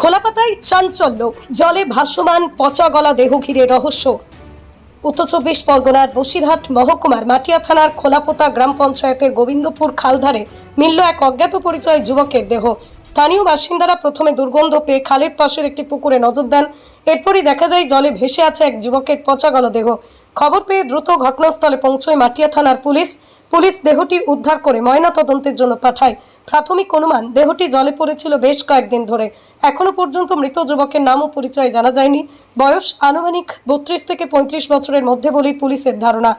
খোলাপাতায় চাঞ্চল্য, জলে ভাসমান পচা গলা দেহ ঘিরে রহস্য। উত্তর চব্বিশ পরগনার বসিরহাট মহকুমার মাটিয়া থানার খোলাপোতা গ্রাম পঞ্চায়েতের গোবিন্দপুর খালধারে মিলল এক অজ্ঞাত পরিচয় যুবকের দেহ। স্থানীয় বাসিন্দারা প্রথমে দুর্গন্ধ পেয়ে খালের পাশের একটি পুকুরে নজর দেন। এরপরই দেখা যায় জলে ভেসে আছে এক যুবকের পচা গলা দেহ। খবর পেয়ে দ্রুত ঘটনাস্থলে পৌঁছয় মাটিয়া থানার পুলিশ। পুলিশ দেহটি উদ্ধার করে ময়না তদন্তের জন্য পাঠায়। প্রাথমিক অনুমান, দেহটি জলে পড়েছিল বেশ কয়েকদিন ধরে। এখনও পর্যন্ত মৃত যুবকের নাম ও পরিচয় জানা যায়নি। বয়স আনুমানিক বত্রিশ থেকে পঁয়ত্রিশ বছরের মধ্যে বলেই পুলিশের ধারণা।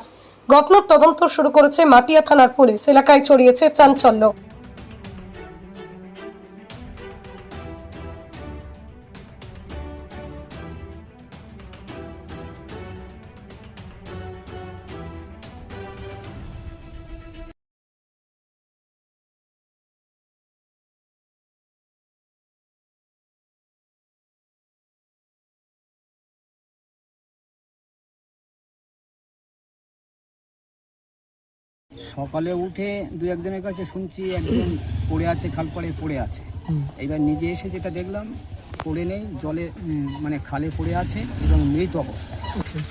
ঘটনার তদন্ত শুরু করেছে মাটিয়া থানার পুলিশ। এলাকায় ছড়িয়েছে চাঞ্চল্য। সকালে উঠে দু একজনের কাছে শুনছি একজন পড়ে আছে খাল পাড়ে পড়ে আছে। এবার নিজে এসে যেটা দেখলাম পড়ে নেই জলে মানে খালে পড়ে আছে এবং মৃত অবস্থায়।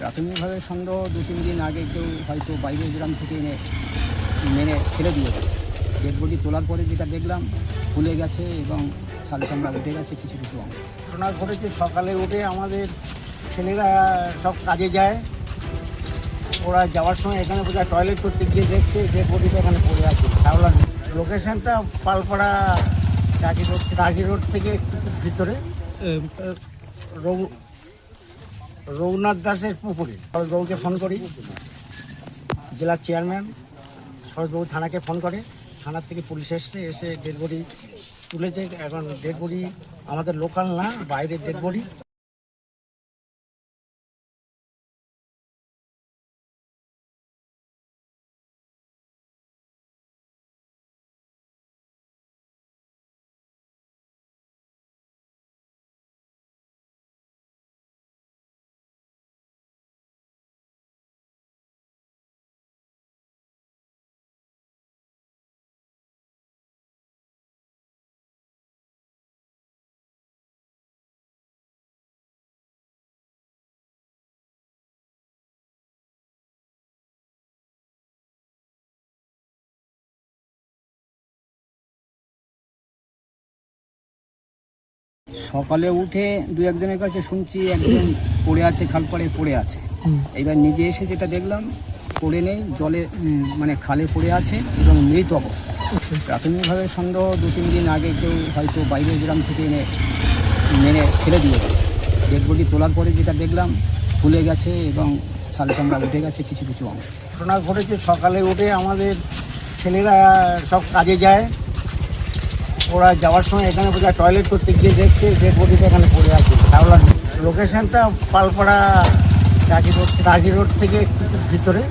প্রাথমিকভাবে সন্দেহ দু তিন দিন আগে কেউ হয়তো বাইরের গ্রাম থেকে এনে মেনে ফেলে দিয়ে গেছে। ডেড বডি তোলার পরে যেটা দেখলাম ফুলে গেছে এবং সালে চামড়া উঠে গেছে কিছু কিছু অংশ। ঘটনা ঘটেছে সকালে উঠে আমাদের ছেলেরা সব কাজে যায় ওরা যাওয়ার সময় এখানে বোধহয় টয়লেট করতে গিয়ে দেখছে যে বডিটা এখানে পড়ে আছে। শাওলা লোকেশনটা পালপাড়া রাগি রোড রাগি রোড থেকে একটু ভিতরে রঘু- রঘুনাথ দাসের পুকুরে। সরোজবাবুকে ফোন করি। জেলার চেয়ারম্যান সরোজবাবু থানাকে ফোন করে। থানার থেকে পুলিশ এসছে এসে ডেড বডি তুলেছে। এখন ডেড বডি আমাদের লোকাল না বাইরের ডেড বডি সকালে উঠে দু একজনের কাছে শুনছি একজন পড়ে আছে খাল পাড়ে পড়ে আছে এবার নিজে এসে যেটা দেখলাম পড়ে নেই জলে মানে খালে পড়ে আছে এবং মৃত অবস্থা প্রাথমিকভাবে সন্দেহ দু তিন দিন আগে কেউ হয়তো বাইরের গ্রাম থেকে এনে মেনে ফেলে দিয়ে গেছে। ডেড বডি তোলার পরে যেটা দেখলাম ফুলে গেছে এবং সালে চামড়া উঠে গেছে কিছু কিছু অংশ। ঘটনা ঘটেছে সকালে উঠে আমাদের ছেলেরা সব কাজে যায়। ওরা যাওয়ার সময় এখানে বোধহয় টয়লেট করতে গিয়ে দেখছে যে বডিটা এখানে পড়ে আছে। শাওলা লোকেশনটা পালপাড়া রাগি রোড রাগি রোড থেকে ভিতরে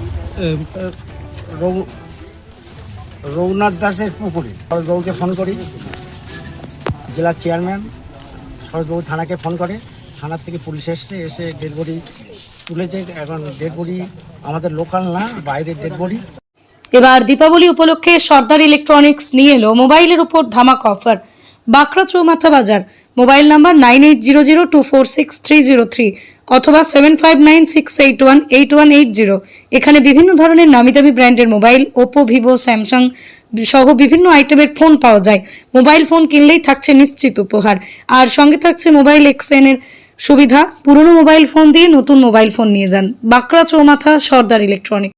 রঘুনাথ দাসের পুকুরে। সরোজবাবুকে ফোন করি। জেলার চেয়ারম্যান সরোজবাবু থানাকে ফোন করে। থানার থেকে পুলিশ এসছে এসে ডেড বডি তুলেছে। এখন ডেড বডি আমাদের লোকাল না বাইরের ডেড বডি এবার দীপাবলি উপলক্ষে সর্দার ইলেকট্রনিক্স নিয়ে এলো মোবাইলের উপর ধামাক অফার। বাঁকড়া চৌমাথা বাজার, mobile number nine eight zero zero two four six three zero three অথবা seven five nine six eight one eight one eight zero. এখানে বিভিন্ন ধরনের নামি দামি ব্র্যান্ডের মোবাইল, ওপো, ভিভো, স্যামসাং সহ বিভিন্ন আইটেমের ফোন পাওয়া যায়। মোবাইল ফোন কিনলেই থাকছে নিশ্চিত উপহার। আর সঙ্গে থাকছে মোবাইল এক্সচেঞ্জের সুবিধা। পুরনো মোবাইল ফোন দিয়ে নতুন মোবাইল ফোন নিয়ে যান। বাঁকড়া চৌমাথা সর্দার ইলেকট্রনিক্স।